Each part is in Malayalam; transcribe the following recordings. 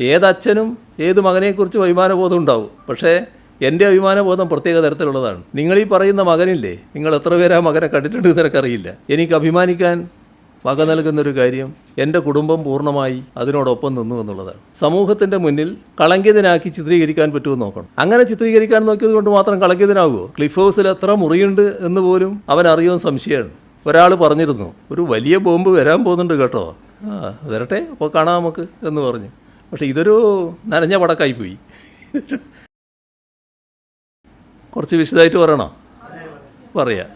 ഏതച്ഛനും ഏത് മകനെക്കുറിച്ചും അഭിമാനബോധം ഉണ്ടാവും? പക്ഷേ എന്റെ അഭിമാനബോധം പ്രത്യേക തരത്തിലുള്ളതാണ്. നിങ്ങൾ ഈ പറയുന്ന മകനില്ലേ? നിങ്ങൾ എത്ര പേര് ആ മകനെ കണ്ടിട്ടുണ്ട് നിനക്കറിയില്ല. എനിക്ക് അഭിമാനിക്കാൻ വക നൽകുന്നൊരു കാര്യം എന്റെ കുടുംബം പൂർണമായി അതിനോടൊപ്പം നിന്നു എന്നുള്ളതാണ്. സമൂഹത്തിന്റെ മുന്നിൽ കളങ്കിതനാക്കി ചിത്രീകരിക്കാൻ പറ്റുമെന്ന് നോക്കണം. അങ്ങനെ ചിത്രീകരിക്കാൻ നോക്കിയത് കൊണ്ട് മാത്രം കളങ്കിതനാകുമോ ക്ലിഫ് ഹൗസിൽ എത്ര മുറിയുണ്ട് എന്ന് പോലും അവൻ അറിയുമെന്ന് സംശയമാണ്. ഒരാൾ പറഞ്ഞിരുന്നു ഒരു വലിയ ബോംബ് വരാൻ പോകുന്നുണ്ട് കേട്ടോ. ആ വരട്ടെ അപ്പോൾ കാണാം നമുക്ക് എന്ന് പറഞ്ഞു. പക്ഷേ ഇതൊരു നനഞ്ഞ പടക്കായിപ്പോയി കുറച്ച് വിശദമായിട്ട് പറയണോ? പറയാം.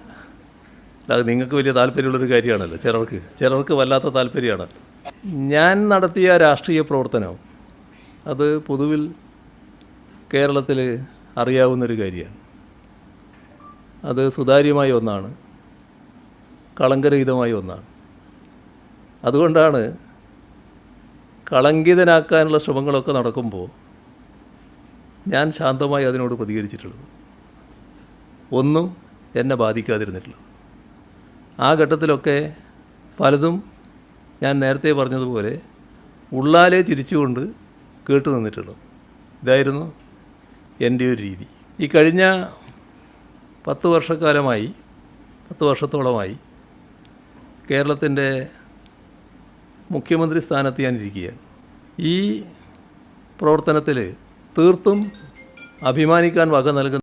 അല്ലാതെ നിങ്ങൾക്ക് വലിയ താല്പര്യമുള്ളൊരു കാര്യമാണല്ലോ ചിലർക്ക്. ചിലർക്ക് വല്ലാത്ത താല്പര്യമാണ്. ഞാൻ നടത്തിയ രാഷ്ട്രീയ പ്രവർത്തനം അത് പൊതുവിൽ കേരളത്തിൽ അറിയാവുന്നൊരു കാര്യമാണ്. അത് സുതാര്യമായ ഒന്നാണ്. കളങ്കരഹിതമായ ഒന്നാണ്. അതുകൊണ്ടാണ് കളങ്കിതനാക്കാനുള്ള ശ്രമങ്ങളൊക്കെ നടക്കുമ്പോൾ ഞാൻ ശാന്തമായി അതിനോട് പ്രതികരിച്ചിട്ടുള്ളത്. ഒന്നും എന്നെ ബാധിക്കാതിരുന്നിട്ടുള്ളത്. ആ ഘട്ടത്തിലൊക്കെ പലതും ഞാൻ നേരത്തെ പറഞ്ഞതുപോലെ ഉള്ളാലെ ചിരിച്ചുകൊണ്ട് കേട്ടു നിന്നിട്ടുള്ളത്. ഇതായിരുന്നു എന്റെ ഒരു രീതി. ഈ കഴിഞ്ഞ പത്ത് വർഷക്കാലമായി പത്ത് വർഷത്തോളമായി കേരളത്തിന്റെ മുഖ്യമന്ത്രി സ്ഥാനത്ത് ഞാൻ ഇരിക്കുകയാണ് ഈ പ്രവർത്തനത്തിൽ തീർത്തും അഭിമാനിക്കാൻ വക നൽകുന്ന